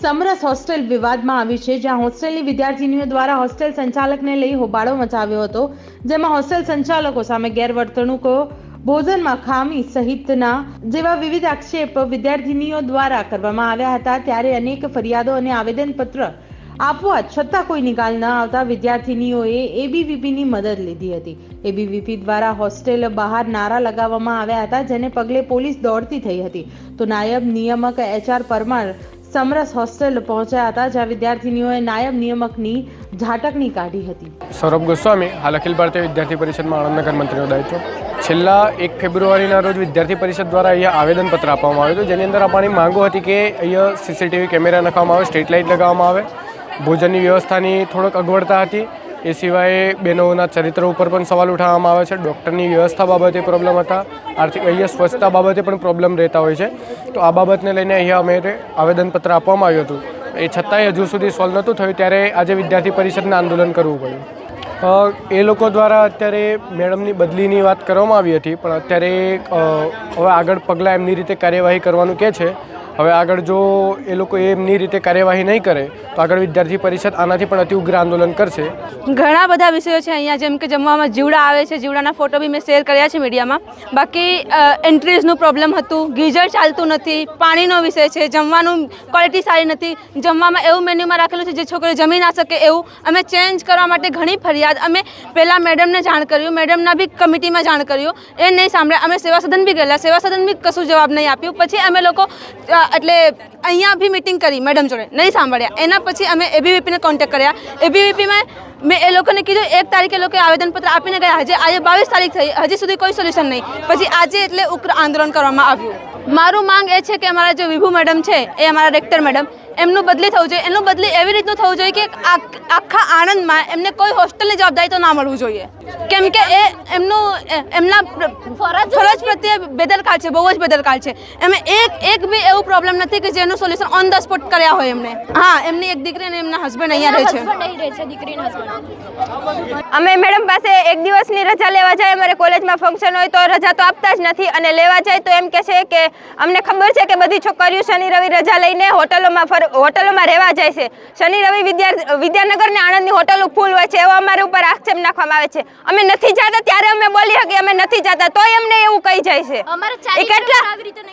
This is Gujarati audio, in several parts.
સમરસ હોસ્ટેલ વિવાદમાં આવી છે, જ્યાં હોસ્ટેલની વિદ્યાર્થીનીઓ દ્વારા હોસ્ટેલ સંચાલકને લઈ હોબાળો મચાવ્યો હતો. જેમાં હોસ્ટેલ સંચાલકો સામે ગેરવર્તણૂકો, ભોજનમાં ખામી સહિતના જેવા વિવિધ આક્ષેપ વિદ્યાર્થીનીઓ દ્વારા કરવામાં આવ્યા હતા. ત્યારે અનેક ફરિયાદો અને આવેદનપત્ર આપવા છતાં કોઈ નિકાલ ન આવતા વિદ્યાર્થીનીઓએ એબીવીપીની મદદ લીધી હતી. એબીવીપી દ્વારા હોસ્ટેલ બહાર નારા લગાવવામાં આવ્યા હતા, જેને પગલે પોલીસ દોડતી થઈ હતી. તો નાયબ નિયામક એચઆર પરમાર સમરસ હોસ્ટેલ પહોંચ્યા હતા, જ્યાં વિદ્યાર્થીનીઓએ નાયબ નિયામકની ઝાટકણી કાઢી હતી. સૌરભ ગોસ્વામી, હાલ અખિલ ભારતીય વિદ્યાર્થી પરિષદમાં આણંદનગર મંત્રીનો દાયિત્વ છેલ્લા એક ફેબ્રુઆરીના રોજ વિદ્યાર્થી પરિષદ દ્વારા અહીંયા આવેદનપત્ર આપવામાં આવ્યું હતું. જેની અંદર આપણી માંગો હતી કે અહીંયા સીસીટીવી કેમેરા નાખવામાં આવે, સ્ટ્રીટ લાઇટ લગાવવામાં આવે. ભોજનની વ્યવસ્થાની થોડોક અગવડતા હતી. એ સિવાય બહેનોના ચરિત્ર ઉપર પણ સવાલ ઉઠાવવામાં આવે છે. ડૉક્ટરની વ્યવસ્થા બાબતે પ્રોબ્લેમ હતા. આર્થિક, અહીંયા સ્વચ્છતા બાબતે પણ પ્રોબ્લેમ રહેતા હોય છે. તો આ બાબતને લઈને અહીંયા અમે આવેદનપત્ર આપવામાં આવ્યું હતું. એ છતાંય હજુ સુધી સોલ્વ નહોતું થયું. ત્યારે આજે વિદ્યાર્થી પરિષદને આંદોલન કરવું પડ્યું. એ લોકો દ્વારા અત્યારે મેડમની બદલીની વાત કરવામાં આવી હતી. પણ અત્યારે હવે આગળ પગલાં એમની રીતે કાર્યવાહી કરવાનું કહે છે. હવે આગળ જો એ લોકો એમની રીતે કાર્યવાહી નહીં કરે, તો આગળ વિદ્યાર્થી પરિષદ આનાથી પણ અતિ ઉગ્ર આંદોલન કરશે. ઘણા બધા વિષયો છે અહીંયા, જેમ કે જમવામાં જીવડા આવે છે, જીવડાના ફોટો બી મેં શેર કર્યા છે મીડિયામાં બાકી એન્ટ્રીઝનું પ્રોબ્લેમ હતું, ગીઝર ચાલતું નથી, પાણીનો વિષય છે, જમવાનું ક્વોલિટી સારી નથી. જમવામાં એવું મેન્યુમાં રાખેલું છે, જે છોકરીઓ જમી ના શકે એવું. અમે ચેન્જ કરવા માટે ઘણી ફરિયાદ, અમે પહેલાં મેડમને જાણ કર્યું મેડમના બી કમિટીમાં જાણ કર્યું. એ નહીં સાંભળ્યા, અમે સેવા સદન બી ગયેલા સેવા સદન બી કશું જવાબ નહીં આપ્યું. પછી અમે લોકો એટલે અહીંયા બી મિટિંગ કરી મેડમ જોડે, નહીં સાંભળ્યા. એના પછી અમે એબીવીપીને કોન્ટેક્ટ કર્યા. એબીવીપીમાં મેં એ લોકોને કીધું, એક તારીખે લોકો આવેદનપત્ર આપીને ગયા. હજી આજે બાવીસ તારીખ થઈ, હજી સુધી કોઈ સોલ્યુશન નહીં. પછી આજે એટલે ઉગ્ર આંદોલન કરવામાં આવ્યું. મારું માંગ એ છે કે અમારા જે વિભુ મેડમ છે, એ અમારા રેક્ટર મેડમ એમનું બદલી થવું જોઈએ. એનું બદલી એવી રીતનું થવું જોઈએ કે આખ- આણંદમાં એમને કોઈ હોસ્ટેલની જવાબદારી તો ના મળવું જોઈએ. કેમ કે એ એમનું એમના ફરજ પ્રત્યે બેદરકાર છે, બહુ જ બેદરકાર છે. એમે એક એક બી એવું પ્રોબ્લેમ નથી કે જેનું સોલ્યુશન ઓન ધ સ્પોટ કર્યા હોય એમને. હા એમની એક દીકરી અને એમના હસબન્ડ અહીંયા રહે છે. અમે મેડમ પાસે એક દિવસની રજા લેવા જાય અમારે કોલેજમાં ફંક્શન હોય તો રજા તો આપતા જ નથી. અને લેવા જાય તો એમ કહે છે કે અમને ખબર છે કે બધી છોકરીઓ શનિ રવિ રજા લઈને હોટલોમાં ફર હોટલોમાં રહેવા જાય છે. શનિ રવિ વિદ્યા વિદ્યાનગર ને આણંદની હોટલો ફૂલ હોય છે એવો અમારા ઉપર આક્ષેપ નાખવામાં આવે છે. અમે નથી જતા ત્યારે અમે બોલી શકીએ અમે નથી જતા તો એમને એવું કહી જાય છે. કેટલા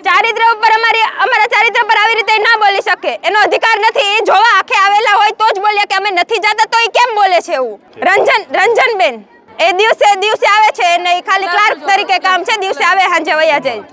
ચારિત્ર ઉપર અમારી અમારા ચારિત્ર પર આવી રીતે ના બોલી શકે. એનો અધિકાર નથી. એ જોવા આખે આવેલા હોય તો જ બોલ્યા કે અમે નથી જતા તો એ કેમ બોલે છે એવું? રંજન રંજનબેન એ દિવસે દિવસે આવે છે ને એ ખાલી ક્લાર્ક તરીકે કામ છે દિવસે આવે સાંજે વયા જાય.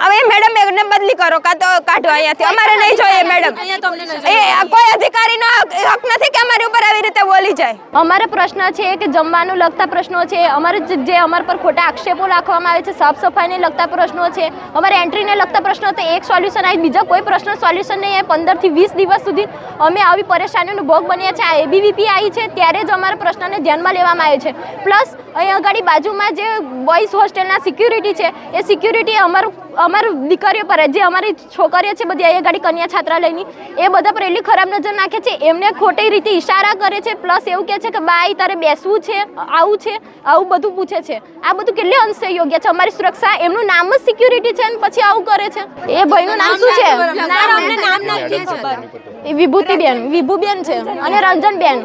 હવે મેડમ એને બદલી કરો કાં તો કાઢો અહીંયાથી. અમારે નહીં જોઈએ મેડમ અહીંયા તો એ કોઈ અધિકારીનો હક નથી કે અમારી ઉપર આવી રીતે બોલી જાય. અમારે પ્રશ્ન છે કે જમવાનું લગતા પ્રશ્નો છે. અમારે જે જે અમારા પર ખોટા આક્ષેપો રાખવામાં આવે છે સાફ સફાઈને લગતા પ્રશ્નો છે. અમારે એન્ટ્રીને લગતા પ્રશ્નો તો એક સોલ્યુશન આવી બીજા કોઈ પ્રશ્ન સોલ્યુશન નહીં. આવે પંદરથી વીસ દિવસ સુધી અમે આવી પરેશાનીનો ભોગ બન્યા છે. આ એબીવીપી આવી છે ત્યારે જ અમારા પ્રશ્નને ધ્યાનમાં લેવામાં આવે છે. પ્લસ અહીં આગળ બાજુમાં જે બોયઝ હોસ્ટેલના સિક્યુરિટી છે એ સિક્યુરિટી અમારું અમારું દીકરીઓ પર જે અમારી છોકરીઓ છે બધી અહીંયા આગળ કન્યા છાત્રાલયની એ બધા પર એટલી ખરાબ નજર નાખે છે એમને ખોટી રીતે ઈશારા કરે છે પ્લસ એવું કહે છે કે બાઈ તારે બેસવું છે આવું છે આવું બધું પૂછે છે. આ બધું કેટલી અંશે યોગ્ય છે અમારી સુરક્ષા એમનું નામ જ સિક્યુરિટી છે ને પછી આવું કરે છે. એ ભાઈનું નામ શું છે? વિભૂતિબેન વિભુબેન છે અને રંજનબેન.